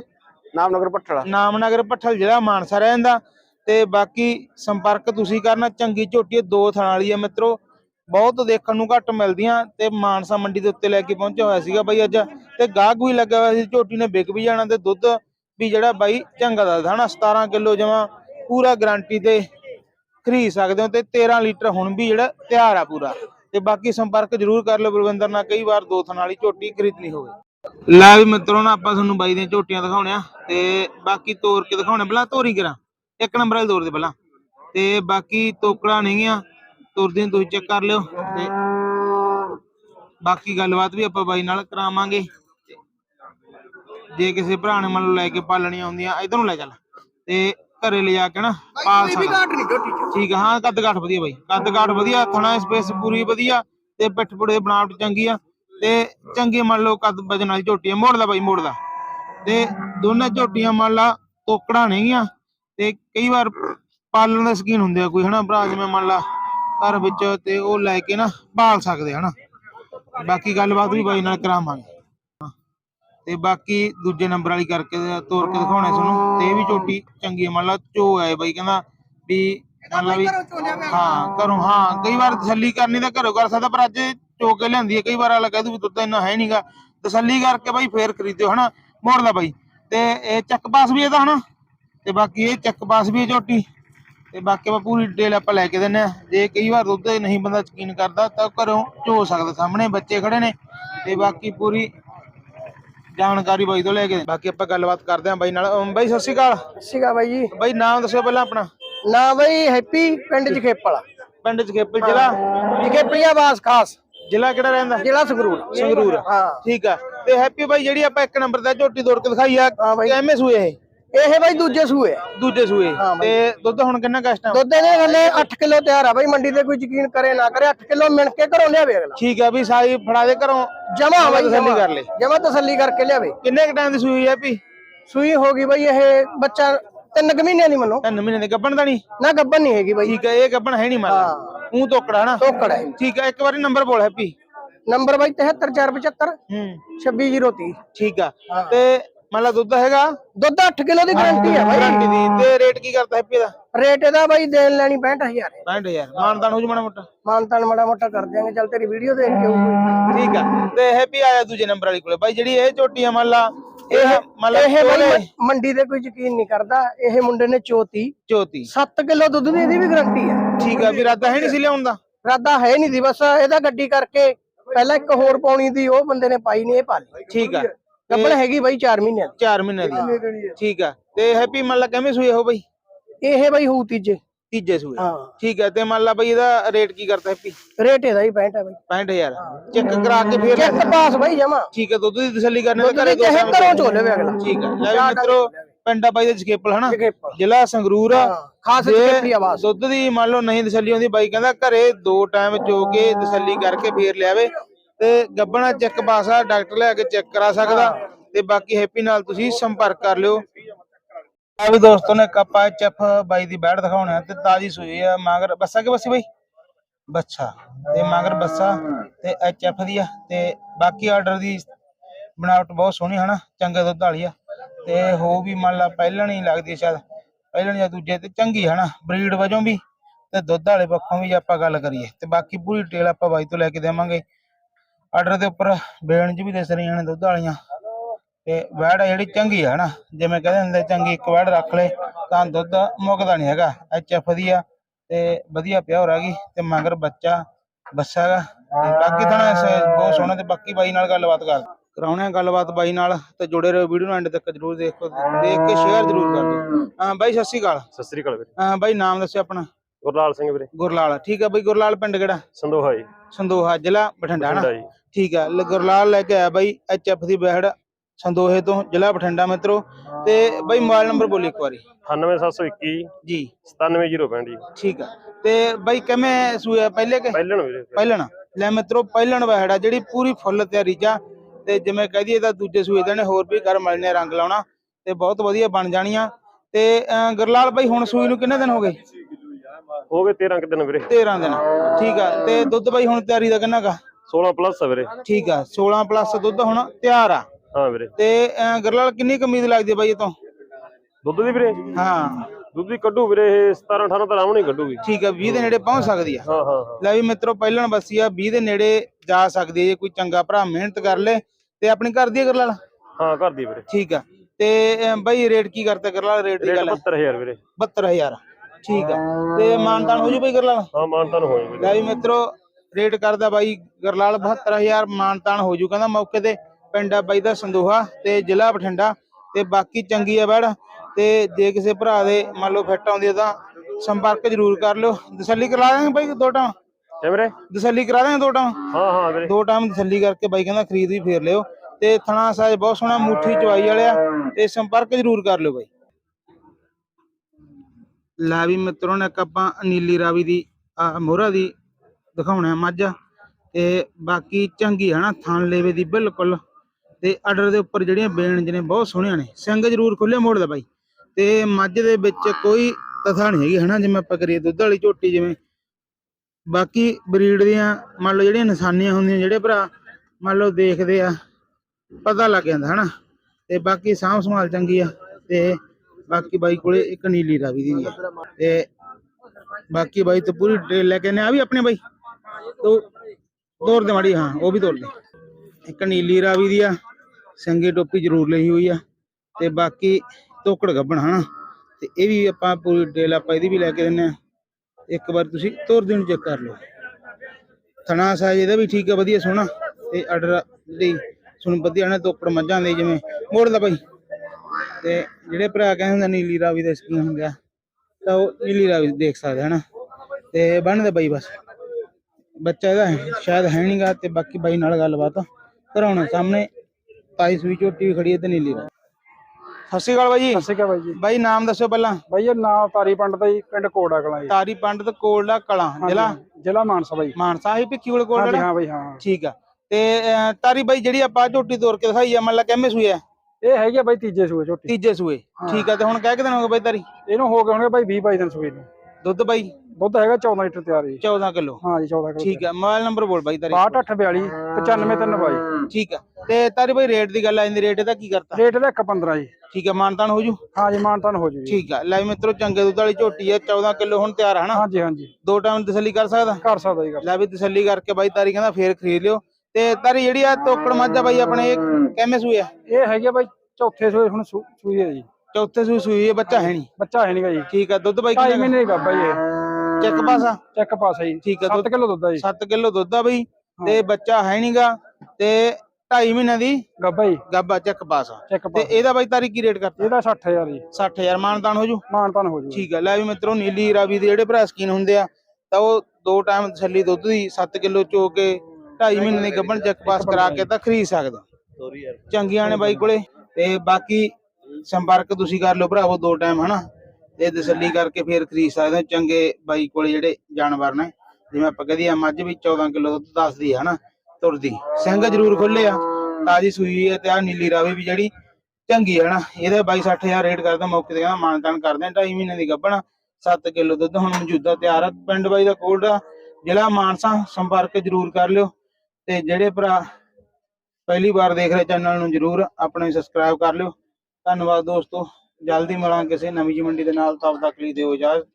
ਨਾਮ ਨਗਰ ਪੱਠਲਾ ਨਾਮਨਗਰ ਭੱਠਲ ਜ਼ਿਲ੍ਹਾ ਮਾਨਸਾ ਰਹਿੰਦਾ ਤੇ ਬਾਕੀ ਸੰਪਰਕ ਤੁਸੀਂ ਕਰਨਾ ਚੰਗੀ ਝੋਟੀ ਦੋ ਥਾਂ ਵਾਲੀ ਹੈ ਮਿੱਤਰੋ। ਬਹੁਤ ਦੇਖਣ ਨੂੰ ਘੱਟ ਮਿਲਦੀਆਂ ਤੇ ਮਾਨਸਾ ਮੰਡੀ ਦੇ ਉੱਤੇ ਲੈ ਕੇ ਪਹੁੰਚਿਆ ਹੋਇਆ ਸੀਗਾ ਬਾਈ ਅੱਜ। ਤੇ ਗਾਹਕ ਵੀ ਲੱਗਾ ਹੋਇਆ ਸੀ ਝੋਟੀ ਨੇ ਵਿਕ ਵੀ ਜਾਣਾ ਤੇ ਦੁੱਧ ਵੀ ਜਿਹੜਾ ਬਾਈ ਚੰਗਾ ਦੱਸਦਾ ਹਨਾ 17 ਕਿਲੋ ਜਮਾ ਪੂਰਾ ਗਾਰੰਟੀ ਤੇ ਖਰੀਦ ਸਕਦੇ ਹੋ ਤੇ 13 ਲੀਟਰ ਹੁਣ ਵੀ ਜਿਹੜਾ ਤਿਆਰ ਆ ਪੂਰਾ। ਤੇ ਬਾਕੀ ਸੰਪਰਕ ਜਰੂਰ ਕਰ ਲਓ ਬਲਵਿੰਦਰ ਨਾਲ, ਕਈ ਵਾਰ ਦੋ ਥਾਂ ਵਾਲੀ ਝੋਟੀ ਖਰੀਦਣੀ ਹੋਵੇ। ਲੈ ਵੀ ਮਿੱਤਰੋ ਨਾ ਆਪਾਂ ਤੁਹਾਨੂੰ ਬਾਈ ਦੀਆਂ ਝੋਟੀਆਂ ਦਿਖਾਉਣੇ ਤੇ ਬਾਕੀ ਤੋਰ ਕੇ ਦਿਖਾਉਣੇ ਪਹਿਲਾਂ ਤੋਰੀ ਕਰਾਂ, ਇੱਕ ਨੰਬਰ ਵਾਲੀ ਤੋਰ ਦੇ ਪਹਿਲਾਂ। ਤੇ ਬਾਕੀ ਤੋਕੜਾ ਨਹੀਂ ਆ ਤੁਰਦੀਆਂ ਤੁਸੀਂ ਚੈੱਕ ਕਰ ਲਿਓ, ਤੇ ਬਾਕੀ ਗੱਲਬਾਤ ਵੀ ਆਪਾਂ ਬਾਈ ਨਾਲ ਕਰਾਵਾਂਗੇ। ਜੇ ਕਿਸੇ ਭਰਾ ਨੇ ਮੰਨ ਲਓ ਲੈ ਕੇ ਪਾਲਣੀਆਂ ਆਉਂਦੀਆਂ ਇਧਰ ਨੂੰ ਲੈ ਚੱਲ। ਤੇ ਘਰੇ ਲਿਜਾ ਕੇ ਨਾ ਪਾਲ ਸਕਦਾ। ਠੀਕ ਆ ਹਾਂ ਕੱਦ ਕਾਠ ਵਧੀਆ ਬਾਈ। ਕੱਦ ਕਾਠ ਵਧੀਆ ਥਣਾ ਸਪੇਸ ਪੂਰੀ ਵਧੀਆ ਤੇ ਪਿੱਠ ਪੁੜੇ ਬਣਾਵਟ ਚੰਗੀ ਆ ਤੇ ਚੰਗੀ ਮੰਨ ਲਓ ਕੱਦ ਵਜਨ ਵਾਲੀ ਝੋਟੀ ਆ ਮੋੜਦਾ ਬਾਈ ਮੋੜਦਾ ਤੇ ਦੋਨੇ ਝੋਟੀਆਂ ਮੰਨ ਲਾ ਤੋਕੜਾ ਨਹੀਂਆਂ ਤੇ ਕਈ ਵਾਰ ਪਾਲਣ ਦੇ ਸ਼ਕੀਨ ਹੁੰਦੇ ਆ ਕੋਈ ਹਨਾ ਭਰਾ? ਜਿਵੇਂ ਮੰਨ ਲਾ ਘਰ ਵਿੱਚ ਤੇ ਉਹ ਲੈ ਕੇ ਨਾ ਭਾਲ ਸਕਦੇ ਹਨਾ। ਬਾਕੀ ਗੱਲਬਾਤ ਵੀ ਬਾਈ ਨਾਲ ਕਰਾਵਾਂਗੇ। ਤੇ ਬਾਕੀ ਦੂਜੇ ਨੰਬਰ ਵਾਲੀ ਕਰਕੇ ਤੋਰ ਕੇ ਦਿਖਾਉਣੇ ਤੁਹਾਨੂੰ। ਤੇ ਇਹ ਵੀ ਝੋਟੀ ਚੰਗੀ ਹੈ, ਮੰਨ ਲਾ ਚੋ ਆਏ ਬਾਈ ਕਹਿੰਦਾ ਵੀ ਮੰਨ ਲਾ ਵੀ ਹਾਂ ਘਰੋਂ ਹਾਂ ਕਈ ਵਾਰ ਤਸੱਲੀ ਕਰਨੀ ਤਾਂ ਘਰੋਂ ਕਰ ਸਕਦਾ ਪਰ ਅੱਜ ਚੋ ਕੇ ਲਿਆਂਦੀ ਹੈ ਕਈ ਵਾਰ ਅਗਲਾ ਕਹਿ ਦੂ ਵੀ ਦੁੱਧ ਇੰਨਾ ਹੈ ਨਹੀਂਗਾ। ਤਸੱਲੀ ਕਰਕੇ ਬਾਈ ਫੇਰ ਖਰੀਦਿਓ ਹਨਾ? ਮੋੜਦਾ ਬਾਈ। ਤੇ ਇਹ ਚੱਕ ਪਾਸ ਵੀ ਇਹਦਾ ਹਨਾ? ਤੇ ਬਾਕੀ ਇਹ ਚੱਕ ਪਾਸ ਵੀ ਹੈ ਝੋਟੀ ਤੇ ਬਾਕੀ ਆਪਾਂ ਪੂਰੀ ਡਿਟੇਲ ਆਪਾਂ ਲੈ ਕੇ ਦਿੰਨੇ ਆ। ਜੇ ਕਈ ਵਾਰ ਦੁੱਧ ਨਹੀਂ ਬੰਦਾ ਯਕੀਨ ਕਰਦਾ ਤਾਂ ਘਰੋਂ ਚੋ ਸਕਦਾ। ਸਾਹਮਣੇ ਬੱਚੇ ਖੜੇ ਨੇ। ਤੇ ਬਾਕੀ ਪੂਰੀ ਜਾਣਕਾਰੀ ਬਾਈ ਤੋਂ ਲੈ ਕੇ। ਬਾਕੀ ਆਪਾਂ ਗੱਲਬਾਤ ਕਰਦੇ ਆਂ ਬਾਈ ਨਾਲ। ਅਮ ਬਾਈ ਸਤਿ ਸ਼੍ਰੀ ਅਕਾਲ। ਸੀਗਾ ਬਾਈ ਜੀ। ਬਾਈ ਨਾਮ ਦੱਸੋ ਪਹਿਲਾਂ ਆਪਣਾ। ਨਾ ਬਾਈ ਹੈਪੀ ਪਿੰਡ ਜਖੇਪਲ। ਪਿੰਡ ਜਖੇਪਲ ਜ਼ਿਲ੍ਹਾ? ਜਖੇਪਲੀਆ ਬਾਸ ਖਾਸ। ਜ਼ਿਲ੍ਹਾ ਕਿਹੜਾ ਰਹਿੰਦਾ? ਜ਼ਿਲ੍ਹਾ ਸੰਗਰੂਰ। ਸੰਗਰੂਰ। ਹਾਂ। ਠੀਕ ਆ। ਤੇ ਹੈਪੀ ਬਾਈ ਜਿਹੜੀ ਆਪਾਂ ਇੱਕ ਨੰਬਰ ਦਾ ਝੋਟੀ ਤੋੜ ਕੇ ਦਿਖਾਈ ਆ ਹਾਂ ਬਾਈ। ਕਿਵੇਂ ਸੂਏ ਇਹ? ਇਹ ਬਾਈ ਦੂਜੇ ਸੂਏ। ਆ। ਦੂਜੇ ਸੂਏ। ਹਾਂ ਬਾਈ। ਤੇ ਦੁੱਧ ਹੁਣ ਕਿੰਨਾ ਕਸ਼ਟ ਦੁੱਧ ਦੇ ਥੱਲੇ 8 ਕਿਲੋ ਤਿਆਰ ਆ ਬਾਈ ਮੰਡੀ ਤੇ ਕੋਈ ਯਕੀਨ ਕਰੇ ਨਾ ਕਰੇ 8 ਕਿਲੋ ਮਿਣ ਕੇ ਘਰੋਂ ਲਿਆਵੇ ਅਗਲਾ। ਠੀਕ ਆ ਵੀ ਸਾਈ ਫੜਾ ਦੇ ਘਰੋਂ। ਜਮਾ ਬਾਈ ਤਸੱਲੀ ਕਰ ਲੈ। ਜਮਾ ਤਸੱਲੀ ਕਰਕੇ ਲਿਆਵੇ। ਕਿੰਨੇ ਕ ਟਾਈਮ ਦੀ ਸੂਈ ਆ ਹੈਪੀ ਸੂਈ ਹੋ ਗਈ ਬਾਈ ਇਹ ਬੱਚਾ ਤਿੰਨ ਕੁ ਮਹੀਨਿਆਂ ਦੀ ਮੰਨੋ। ਤਿੰਨ ਮਹੀਨੇ ਦੇ। ਗੱਭਣ ਦਾ ਨਹੀਂ? ਨਾ ਗੱਬਨ ਨਹੀਂ ਹੈਗੀ ਬਾਈ। ਠੀਕ ਆ ਇਹ ਗੱਭਣ ਹੈ ਨਹੀਂ ਮੰਨ ਲਾ ਉਹ ਤੋਕੜਾ ਨਾ ਟੋਕੜ ਹੈ। ਠੀਕ ਆ ਇੱਕ ਵਾਰੀ ਨੰਬਰ ਬੋਲ ਹੈਪੀ। ਨੰਬਰ ਬਾਈ 73475 ਹੂੰ। 26030 ਠੀਕ ਆ। ਤੇ ਮੰਨ ਲਾ ਦੁੱਧ ਹੈਗਾ। ਦੁੱਧ 8 ਕਿਲੋ ਦੀ ਗਾਰੰਟੀ ਹੈ ਬਾਈ। ਗਾਰੰਟੀ ਦੀ। ਤੇ ਰੇਟ ਕੀ ਕਰਦਾ ਹੈਪੀ ਦਾ? ਰੇਟ ਇਹਦਾ ਬਾਈ ਦੇਣ ਲੈਣੀ 65000 ਹੈ 65000 ਮਾਨਦਾਨ ਹੋ ਜੂ ਮਾੜਾ ਮੋਟਾ? ਮਾਨਤਾਨ ਮਾੜਾ ਮੋਟਾ ਕਰ ਦਿਆਂਗੇ। ਚੱਲ ਤੇਰੀ ਵੀਡੀਓ ਦੇਖ ਕੇ ਠੀਕ ਆ। ਤੇ ਹੈਪੀ ਆਇਆ ਦੂਜੇ ਨੰਬਰ ਵਾਲੀ ਕੋਲੇ। ਬਾਈ ਜਿਹੜੀ ਇਹ ਝੋਟੀ ਆ ਮੰਨ ਲਾ ਇਹ ਮੰਨ ਲਾ ਇਹ ਬਾਈ ਮੰਡੀ ਤੇ ਕੋਈ ਯਕੀਨ ਨਹੀਂ ਕਰਦਾ। ਇਹ ਮੁੰਡੇ ਨੇ ਚੋਤੀ। ਚੋਤੀ। 7 ਕਿਲੋ ਦੁੱਧ ਦੀ ਇਹਦੀ ਵੀ ਗਾਰੰਟੀ ਹੈ ਠੀਕ ਆ। ਵੀ ਇਰਾਦਾ ਹੈ ਨਹੀਂ ਸੀ ਲਿਆਉਣ ਦਾ? ਰਾਦਾ ਹੈ ਨਹੀਂ ਦੀ ਬਸ ਇਹਦਾ ਗੱਡੀ ਕਰਕੇ ਪਹਿਲਾਂ ਇੱਕ ਹੋਰ ਪਾਉਣੀ ਦੀ ਉਹ ਬੰਦੇ ਨੇ ਪਾਈ ਨਹੀਂ ਇਹ ਪਾ ਲਈ। ਠੀਕ ਆ। ਕੱਪੜ ਹੈਗੀ ਬਾਈ 4 ਮਹੀਨਿਆਂ 4 ਮਹੀਨੇ ਦੀ ਠੀਕ ਆ। ਤੇ ਹੈਪੀ ਮੰਨ ਲਾ ਕਿਵੇਂ ਸੂਏ ਹੋ ਬਾਈ? ਦੀ ਇਹ ਬਾਈ ਹੋਊ ਤੀਜੇ। ਤੀਜੇ ਸੂਏ। ਹਾਂ। ਠੀਕ ਆ ਤੇ ਮੰਨ ਲਾ ਬਾਈ ਇਹਦਾ ਰੇਟ ਕੀ ਕਰਦਾ ਹੈਪੀ? ਰੇਟ ਇਹਦਾ ਹੀ 65 ਹੈ ਬਾਈ। 65000 ਚੈੱਕ ਕਰਾ ਕੇ ਫੇਰ ਚੈੱਕ ਪਾਸ ਬਾਈ ਜਮਾ। ਠੀਕ ਆ ਦੁੱਧ ਦੀ ਤਸੱਲੀ ਕਰਨੇ ਦੁੱਧ ਘਰੇ ਦੀ ਦੋ ਚਾਹੇ ਘਰੋਂ ਝੋਲੇ ਵੇ ਅਗਲਾ। ਠੀਕ ਆ। ਲੈ ਵੀ ਮਿੱਤਰੋ ਪਿੰਡਾ ਬਾਈ ਦੇ ਜਕੇਪਲ ਹਨਾ। ਜ਼ਿਲ੍ਹਾ ਸੰਗਰੂਰ ਆ। ਹਾਂ, ਖਾਸ ਜੇ ਜਗੇਪਲੀ ਆਵਾਜ਼ ਦੁੱਧ ਦੀ ਮੰਨ ਲਓ ਨਹੀਂ ਤਸੱਲੀ ਆਉਂਦੀ ਬਾਈ ਕਹਿੰਦਾ ਘਰੇ ਦੋ ਟਾਈਮ ਚੋ ਕੇ ਤਸੱਲੀ ਕਰਕੇ ਫੇਰ ਲਿਆਵੇ। ਤੇ ਗੱਬਣਾ ਚੈੱਕ ਪਾਸਾ ਡਾਕਟਰ ਲੈ ਕੇ ਚੈੱਕ ਕਰਾ ਸਕਦਾ ਤੇ ਬਾਕੀ ਹੈਪੀ ਨਾਲ ਤੁਸੀਂ ਸੰਪਰਕ ਕਰ ਲਿਓ। ਆ ਵੀ ਦੋਸਤੋ ਨੇ ਕੱਪਾ ਚੱਫ ਬਾਈ ਦੀ ਬੈੜ ਦਿਖਾਉਣਾ ਤੇ ਤਾਜੀ ਸੂਈ ਆ, ਮਗਰ ਬੱਸਾ ਕਿ ਬੱਸੀ ਬਾਈ? ਬੱਚਾ ਤੇ ਮਗਰ ਬੱਸਾ ਤੇ ਐਚਐਫ ਦੀ ਆ ਤੇ ਬਾਕੀ ਆਰਡਰ ਦੀ ਬਣਾਵਟ ਬਹੁਤ ਸੋਹਣੀ ਹਨਾ, ਚੰਗੇ ਦੁੱਧ ਵਾਲੀ ਆ ਤੇ ਹੋ ਵੀ ਮੰਨ ਲਾ ਪਹਿਲਣ ਹੀ ਲੱਗਦੀ ਸ਼ਾਇਦ ਪਹਿਲਣ ਜਾਂ ਦੂਜੇ ਤੇ ਚੰਗੀ ਹਨਾ ਬਰੀਡ ਵਜੋਂ ਵੀ ਤੇ ਦੁੱਧ ਵਾਲੇ ਪੱਖੋਂ ਵੀ ਆਪਾਂ ਗੱਲ ਕਰੀਏ ਤੇ ਬਾਕੀ ਪੂਰੀ ਡਿਟੇਲ ਆਪਾਂ ਬਾਈ ਤੋਂ ਲੈ ਕੇ ਦੇਵਾਂਗੇ। ਆਰਡਰ ਦੇ ਉੱਪਰ ਬੇਣ ਚ ਵੀ ਦਿਸ ਰਹੀਆਂ ਨੇ ਦੁੱਧ ਵਾਲੀਆਂ। ਤੇ ਵੈੜ ਆ ਜਿਹੜੀ ਚੰਗੀ ਆ ਹਨਾ ਜਿਵੇਂ ਕਹਿੰਦੇ ਹੁੰਦੇ ਚੰਗੀ ਇੱਕ ਵੈੜ ਰੱਖ ਲੈ ਤਾਂ ਦੁੱਧ ਮੁੱਕਦਾ ਨਹੀਂ ਹੈਗਾ। ਐਚਐਫ ਦੀ ਆ ਤੇ ਵਧੀਆ ਪਿਓਰ ਹੈਗੀ ਤੇ ਮਗਰ ਬੱਚਾ ਬੱਸਾ ਤੇ ਬਾਕੀ ਤਾਂ ਬਹੁਤ ਸੋਹਣਾ ਤੇ ਬਾਕੀ ਬਾਈ ਨਾਲ ਗੱਲਬਾਤ ਕਰ। ਕਰਾਉਣੇ ਆ ਗੱਲਬਾਤ ਬਾਈ ਨਾਲ ਤੇ ਜੁੜੇ ਰਹੋ ਵੀਡੀਓ ਨੂੰ ਐਂਡ ਤੱਕ ਜਰੂਰ ਦੇਖੋ ਦੇਖ ਕੇ ਸ਼ੇਅਰ ਜਰੂਰ ਕਰ ਦਿਓ। ਹਾਂ ਬਾਈ ਸਤਿ ਸ਼੍ਰੀ ਅਕਾਲ। ਸਤਿ ਸ੍ਰੀ ਅਕਾਲ ਵੀਰੇ। ਹਾਂ ਬਾਈ ਨਾਮ ਦੱਸਿਓ ਆਪਣਾ। ਗੁਰਲਾਲ ਸਿੰਘ ਵੀਰੇ। ਗੁਰਲਾਲ ਠੀਕ ਆ ਬਾਈ ਗੁਰਲਾਲ ਪਿੰਡ ਕਿਹੜਾ? ਸੰਦੋਹਾ ਜੀ। ਸੰਦੋਹਾ ਜ਼ਿਲ੍ਹਾ ਬਠਿੰਡਾ ਨਾ? ਠੀਕ ਆ ਲ- ਗੁਰਲਾਲ ਲੈ ਕੇ ਆਇਆ ਬਾਈ ਐਚਐਫ ਦੀ ਬਹਿੜ ਸੰਦੋਹੇ ਤੋਂ ਜ਼ਿਲ੍ਹਾ ਬਠਿੰਡਾ ਮਿੱਤਰੋ। ਤੇ ਬਾਈ ਮੋਬਾਈਲ ਨੰਬਰ ਬੋਲੀ ਇੱਕ ਵਾਰੀ। 98721 ਜੀ। 97065 ਜੀ। ਠੀਕ ਆ ਤੇ ਬਾਈ ਕਿਵੇਂ ਸੂਆ ਪਹਿਲੇ ਕਿ? ਪਹਿਲਣ ਵੀਰੇ। ਪਹਿਲਣ। ਲੈ ਮਿੱਤਰੋ ਪਹਿਲਣ ਬਹਿੜ ਆ ਜਿਹੜੀ ਪੂਰੀ ਫੁੱਲ ਤਿਆਰੀ ਚ ਤੇ ਜਿਵੇਂ ਕਹਿ ਦਈਏ ਤਾਂ ਦੂਜੇ ਸੂਏ ਦੇ ਨੇ ਹੋਰ ਵੀ ਘਰ ਮਿਲਨੇ ਰੰਗ ਲਾਉਣਾ। ਤੇ ਬਹੁਤ ਵਧੀਆ ਬਣ ਜਾਣੀਆਂ। ਤੇ ਗੁਰਲਾਲ ਬਾਈ ਹੁਣ ਸੂਈ ਨੂੰ ਕਿੰਨੇ ਦਿਨ ਹੋ ਗਏ? ਹੋ ਗਏ 13 ਕੁ ਦਿਨ ਵੀਰੇ। 13 ਦਿਨ। ਠੀਕ ਆ। ਤੇ ਦੁੱਧ ਬਾਈ ਹੁਣ ਤਿਆਰੀ ਦਾ ਕਿੰਨਾ ਕਾ 16 ਪਲੱਸ ਆ ਵੀਰੇ। ਠੀਕ ਆ 16 ਪਲੱਸ ਦੁੱਧ ਹੁਣ ਤਿਆਰ ਆ। ਹਾਂ ਵੀਰੇ। ਤੇ ਅਹ, ਗੁਰਲਾਲ ਕਿੰਨੀ ਕੁ ਉਮੀਦ ਲੱਗਦੀ ਬਾਈ ਇਹ ਤੋਂ ਦੁੱਧ ਦੀ ਵੀਰੇ? ਹਾਂ। ਦੁੱਧ ਦੀ ਕੱਢੂ ਵੀਰੇ ਇਹ 17 18 ਤਾਂ ਆਉਣੀ ਕੱਢੂਗੀ। ਠੀਕ ਆ 20 ਦੇ ਨੇੜੇ ਪਹੁੰਚ ਸਕਦੀ ਆ। ਹਾਂ ਹਾਂ ਹਾਂ। ਲੈ ਵੀ ਮਿੱਤਰੋ ਪਹਿਲਣ ਬੱਸੀ ਆ 20 ਦੇ ਨੇੜੇ ਜਾ ਸਕਦੀ ਹੈ ਜੇ ਕੋਈ ਚੰਗਾ ਭਰਾ ਮਿਹਨਤ ਕਰ ਲੇ ਤੇ ਆਪਣੀ ਘਰ ਦੀ ਗੁਰਲਾਲ ਹਾਂ ਕਰਦੀ ਵੀਰੇ। ਠੀਕ ਆ। ਤੇ ਅਹ, ਬਾਈ ਰੇਟ ਕੀ ਕਰਤਾ ਗੁਰਲਾਲ ਰੇਟ ਦੀ ਰੇਟ ਗੱਲ 72000 ਵੀਰੇ। 72000 ਠੀਕ ਆ। ਤੇ ਮਾਨਤਾਨ ਹੋ ਜੂ ਬਾਈ ਗੁਰਲਾਲ ਹਾਂ ਮਾਨਤਾਨ ਹੋ ਜੀ ਵੀਰੇ। ਲੈ ਵੀ ਮਿੱਤਰੋ ਰੇਟ ਕਰਦਾ ਬਾਈ ਗਰਲਾਲ 72000 ਮਾਨਤਾਨ ਹੋ ਜੂ। ਕਹਿੰਦਾ ਮੌਕੇ ਤੇ ਪਿੰਡ ਆ ਬਾਈ ਦਾ ਸੰਦੋਹਾ ਤੇ ਜ਼ਿਲ੍ਹਾ ਬਠਿੰਡਾ ਤੇ ਬਾਕੀ ਚੰਗੀ ਆ ਬੈੜ। ਤੇ ਜੇ ਕਿਸੇ ਭਰਾ ਦੇ ਮੰਨ ਲਓ ਫਿੱਟ ਆਉਂਦੀ ਆ ਤਾਂ ਸੰਪਰਕ ਜ਼ਰੂਰ ਕਰ ਲਿਓ। ਤਸੱਲੀ ਕਰਾ ਦਾਂਗੇ ਬਾਈ ਦੋ ਟਾਂ। ਕਿਆ ਵੀਰੇ? ਤਸੱਲੀ ਕਰਾ ਦਾਂਗੇ ਦੋ ਟਾਂ। ਹਾਂ ਹਾਂ ਵੀਰੇ। ਦੋ ਟਾਈਮ ਤਸੱਲੀ ਕਰਕੇ ਬਾਈ ਕਹਿੰਦਾ ਖਰੀਦ ਵੀ ਫੇਰ ਲਿਓ। ਤੇ ਥਣਾ ਸਾਜ ਬਹੁਤ ਸੋਹਣਾ ਮੁੱਠੀ ਚਵਾਈ ਵਾਲਿਆ। ਤੇ ਸੰਪਰਕ ਜ਼ਰੂਰ ਕਰ ਲਿਓ ਬਾਈ। ਲੈ ਵੀ ਮਿੱਤਰੋ ਨੇ ਆਪਾਂ ਨੀਲੀ ਰਾਵੀ ਦੀ ਮੋਹਰਾ ਦੀ ਦਿਖਾਉਣਾ ਮੱਝ। ਤੇ ਬਾਕੀ ਚੰਗੀ ਹੈ ਥਣ ਲੇਵੇ ਦੀ ਬਿਲਕੁਲ। ਤੇ ਆਰਡਰ ਦੇ ਉੱਪਰ ਜਿਹੜੀਆਂ ਬੇਣ ਜਿਹਨੇ ਬਹੁਤ ਸੋਹਣੀਆਂ ਨੇ, ਸਿੰਘ ਜ਼ਰੂਰ ਖੁੱਲੇ ਮੋੜ ਦਾ ਬਾਈ। ਤੇ ਮੱਝ ਦੇ ਵਿੱਚ ਕੋਈ ਤਥਾ ਨਹੀਂ ਹੈਗੀ, ਹਨਾ, ਜਿਵੇਂ ਆਪਾਂ ਕਰੀਏ ਦੁੱਧ ਵਾਲੀ ਝੋਟੀ ਜਿਵੇਂ। ਬਾਕੀ ਬਰੀਡ ਦੀਆਂ, ਮੰਨ ਲਓ ਜਿਹੜੀਆਂ ਨਿਸ਼ਾਨੀਆਂ ਹੁੰਦੀਆਂ ਜਿਹੜੇ ਭਰਾ, ਮੰਨ ਲਓ ਦੇਖਦੇ ਆ, ਪਤਾ ਲੱਗ ਜਾਂਦਾ, ਹਨਾ। ਤੇ ਬਾਕੀ ਸਾਂਭ ਸੰਭਾਲ ਚੰਗੀ ਆ, ਤੇ ਬਾਕੀ ਬਾਈ ਕੋਲੇ ਇੱਕ ਨੀਲੀ ਰਾਵੀ ਦੀ ਆ। ਤੇ ਬਾਕੀ ਬਾਈ ਤੋਂ ਪੂਰੀ ਡਿਟੇਲ ਲੈ ਕੇ ਨੇ ਆ ਵੀ ਆਪਣੇ ਬਾਈ। ਤੋ ਤੋੜ ਦੇ ਮਾੜੀ, ਹਾਂ, ਉਹ ਵੀ ਤੋੜ ਦੇ। ਇੱਕ ਨੀਲੀ ਰਾਵੀ ਦੀ ਆ, ਸੰਗੀ ਟੋਪੀ ਜ਼ਰੂਰ ਲਈ ਹੋਈ ਆ, ਤੇ ਬਾਕੀ ਤੋਕੜ ਗੱਬਣ, ਹਨਾ? ਤੇ ਇਹ ਵੀ ਆਪਾਂ ਪੂਰੀ ਡਿਟੇਲ ਆਪਾਂ ਇਹਦੀ ਵੀ ਲੈ ਕੇ ਦਿੰਨੇ ਆ। ਇੱਕ ਵਾਰ ਤੁਸੀਂ ਤੋਰਦੇ ਨੂੰ ਚੈੱਕ ਕਰ ਲਓ। ਥਣਾ ਸਾਈਜ਼ ਇਹਦਾ ਵੀ ਠੀਕ ਆ, ਵਧੀਆ ਸੋਹਣਾ, ਤੇ ਆਰਡਰ ਜਿਹੜੀ ਸੁਣ ਵਧੀਆ ਨੇ ਤੋਕੜ ਮੱਝਾਂ ਦੇ ਜਿਵੇਂ ਮੋੜ ਦਾ ਬਾਈ। ਤੇ ਜਿਹੜੇ ਭਰਾ ਕਹਿੰਦੇ ਹੁੰਦੇ ਨੀਲੀ ਰਾਵੀ ਦਾ ਸਕੀਮ ਹੁੰਦਾ, ਤਾਂ ਉਹ ਨੀਲੀ ਰਾਵੀ ਦੇਖ ਸਕਦੇ ਹਨਾ? ਤੇ ਬੰਨਦੇ ਬਾਈ ਬਸ। ਬੱਚਾ ਇਹਦਾ ਹੈ- ਸ਼ਾਇਦ ਹੈ ਨਹੀਂਗਾ ਤੇ ਬਾਕੀ ਬਾਈ ਨਾਲ ਗੱਲਬਾਤ ਕਰਾਉਣਾ ਸਾਹਮਣੇ ਤਾਈ ਸੂਈ ਝੋਟੀ ਵੀ ਖੜੀ ਹੈ ਤੇ ਨੀਲੀ ਰਾਵੀ ਸਤਿ ਸ਼੍ਰੀ ਅਕਾਲ ਬਾਈ ਜੀ। ਸਤਿ ਸ਼੍ਰੀ ਅਕਾਲ ਬਾਈ ਜੀ। ਬਾਈ ਨਾਮ ਦੱਸੋ ਪਹਿਲਾਂ। ਬਾਈ ਇਹ ਨਾਮ ਤਾਰੀ ਪਿੰਡ ਦਾ ਜੀ ਪਿੰਡ ਕੋੜਾ ਕਲਾਂ ਜੀ। ਤਾਰੀ ਪੰਡਤ ਕੋਲੜਾ ਕਲਾਂ ਜ਼ਿਲ੍ਹਾ? ਜ਼ਿਲ੍ਹਾ ਮਾਨਸਾ ਬਾਈ। ਮਾਨਸਾ ਹੀ ਭਿੱਖੀ ਕੋਲ ਜਿਹੜਾ ਹਾਂ ਬਾਈ ਹਾਂ। ਠੀਕ ਆ। ਤੇ ਤਾਰੀ ਬਾਈ ਜਿਹੜੀ ਆਪਾਂ ਝੋਟੀ ਤੋੜ ਕੇ ਦਿਖਾਈ ਆ ਮੰਨ ਲਾ ਕਿੰਮੇ ਸੂਏ ਆ? ਇਹ ਹੈਗੀ ਆ ਬਾਈ ਤੀਜੇ ਸੂਏ ਝੋਟੀ। ਤੀਜੇ ਸੂਏ। ਠੀਕ ਆ ਤੇ ਹੁਣ ਕਹਿ ਕੇ ਦਿਨ ਹੋ ਗਏ ਬਾਈ ਤਾਰੀ? ਇਹਨੂੰ ਹੋ ਗਏ ਹੋਣਗੇ ਬਾਈ 20 22 ਦਿਨ ਸੂਏ ਨੂੰ। ਦੁੱਧ ਬਾਈ? ਦੁੱਧ ਹੈਗਾ 14 ਲੀਟਰ ਤਿਆਰ ਜੀ। 14 ਕਿਲੋ। ਹਾਂ ਜੀ 14 ਕਿਲੋ ਠੀਕ ਆ ਮੋਬਾਈਲ ਨੰਬਰ ਬੋਲ ਬਾਈ ਤਾਰੀ। 6242 95392 ਠੀਕ ਆ ਤੇ ਤਾਰੀ ਬਾਈ ਰੇਟ ਦੀ ਗੱਲ ਆ ਜਾਂਦੀ ਰੇਟ ਇਹਦਾ ਕੀ ਕਰਤਾ? ਰੇਟ ਇਹਦਾ 115 ਜੀ। ਠੀਕ ਆ ਮਾਨਤਾਨ ਹੋ ਜੂ? ਹਾਂ ਜੀ ਮਾਨਤਾਨ ਹੋ ਜੂ ਠੀਕ ਆ ਲੈ ਮਿੱਤਰੋ ਚੰਗੇ ਦੁੱਧ ਵਾਲੀ ਝੋਟੀ ਆ 14 ਕਿਲੋ ਹੁਣ ਤਿਆਰ ਆ ਹਨਾ? ਹਾਂਜੀ ਹਾਂਜੀ। ਦੋ ਟਾਈਮ ਤਸੱਲੀ ਕਰ ਸਕਦਾ? ਕਰ ਸਕਦਾ ਜੀ ਲੈ ਵੀ ਤਸੱਲੀ ਕਰਕੇ ਬਾਈ ਤਾਰੀ ਕਹਿੰਦਾ ਫੇਰ ਖਰੀਦ ਲਿਓ। ਤੇ ਤਾਰੀ ਜਿਹੜੀ ਆ ਤੋਕੜ ਮੱਝ ਆ ਬਾਈ ਆਪਣੇ ਇਹ ਸੂਏ ਆ? ਇਹ ਹੈਗੀ ਬਾਈ ਚੌਥੇ ਸੂਏ ਹੁਣ ਸੂ- ਸੂਈ ਹੈ ਜੀ। ਚੌਥੇ ਸੂਈ ਸੂਈ ਹੈ ਬੱਚਾ ਹੈ ਨਹੀਂ। ਬੱਚਾ ਹੈ ਨਹੀਂਗਾ ਜੀ। ਠੀਕ ਆ ਦੁੱਧ ਬਾਈ 2 ਕਿੰਨਾ ਮਹੀਨੇ ਦਾ? ਬਾਈ ਇਹ। ਚੈੱਕ ਪਾਸਾ। ਚੈੱਕ ਪਾਸ ਹੈ ਜੀ। ਠੀਕ ਆ, 7 ਕਿਲੋ ਦੁੱਧ ਆ ਜੀ। 7 ਕਿਲੋ ਦੁੱਧ ਆ ਬਈ। ਤੇ ਬੱਚਾ ਹੈ ਨਹੀਂਗਾ ਤੇ 2.5 ਮਹੀਨਿਆਂ ਦੀ ਗੱਬਾ ਜੀ। ਗੱਬਾ ਚੈੱਕ ਪਾਸ। ਤੇ ਇਹਦਾ ਬਾਈ ਤਾਰੀ ਕੀ ਰੇਟ ਕਰਤਾ? ਇਹਦਾ 60000 ਜੀ। 60000 ਮਾਨਦਾਨ ਹੋ ਜੂ? ਮਾਨਤਾਨ ਹੋ ਜੂ। ਠੀਕ ਆ ਲੈ ਵੀ ਮਿੱਤਰੋ ਨੀਲੀ ਰਾਵੀ ਦੇ ਜਿਹੜੇ ਭਰਾ ਸਕੀਨ ਹੁੰਦੇ ਆ ਤਾਂ ਉਹ ਦੋ ਟਾਈਮ ਤਸੱਲੀ ਦੁੱਧ ਦੀ 7 ਕਿਲੋ ਚੋ ਕੇ 2.5 ਮਹੀਨੇ ਦੀ ਗੱਭਣ ਚੈੱਕ ਪਾਸ ਕਰਾ ਕੇ ਤਾਂ ਖਰੀਦ ਸਕਦੇ। ਚੰਗੀਆਂ ਨੇ ਬਾਈ ਕੋਲੇ। ਤੇ ਬਾਕੀ ਸੰਪਰਕ ਤੁਸੀਂ ਕਰ ਲਓ ਭਰਾਵੋ ਦੋ ਟਾਈਮ ਹਨਾ? ਤੇ ਤਸੱਲੀ ਕਰਕੇ ਫੇਰ ਖਰੀਦ ਸਕਦੇ ਹੋ। ਚੰਗੇ ਬਾਈ ਕੋਲੇ ਜਿਹੜੇ ਜਾਨਵਰ ਨੇ, ਜਿਵੇਂ ਆਪਾਂ ਕਹਦੇ ਆ ਮੱਝ ਵੀ 14 ਕਿਲੋ ਦੁੱਧ ਦੱਸਦੀ ਹੈ ਹਨਾ? ਤੁਰਦੀ। ਸਿੰਘ ਜ਼ਰੂਰ ਖੁੱਲੇ ਆ। ਤਾਜੀ ਸੂਈ ਹੈ ਤੇ ਆ ਨੀਲੀ ਰਾਵੀ ਵੀ ਜਿਹੜੀ ਚੰਗੀ ਹੈ ਨਾ ਇਹਦਾ 22 60000 ਰੇਟ ਕਰਦਾ, ਮੌਕੇ ਤੇ ਕਹਿੰਦਾ ਮਾਨਤਾਨ ਕਰਦੇ ਆ 2.5 ਮਹੀਨੇ ਦੀ ਗੱਭਣ 7 ਕਿਲੋ ਦੁੱਧ ਹੁਣ ਮੌਜੂਦਾ ਤਿਆਰ ਆ। ਪਿੰਡ ਬਾਈ ਦਾ ਕੋਲ ਆ। ਜ਼ਿਲ੍ਹਾ ਮਾਨਸਾ, ਸੰਪਰਕ ਜ਼ਰੂਰ ਕਰ ਲਿਓ। ਤੇ ਜਿਹੜੇ ਭਰਾ ਪਹਿਲੀ ਵਾਰ ਦੇਖ ਰਹੇ ਚੈਨਲ ਨੂੰ ਜਰੂਰ ਆਪਣੇ ਸਬਸਕ੍ਰਾਈਬ ਕਰ ਲਿਓ। ਧੰਨਵਾਦ ਦੋਸਤੋ। ਜਲਦੀ ਮਿਲਾਂਗੇ ਕਿਸੇ ਨਵੀਂ ਜੀ ਮੰਡੀ ਦੇ ਨਾਲ। ਤਬ ਤੱਕ ਲਈ ਦਿਓ ਇਜਾਜ਼ਤ।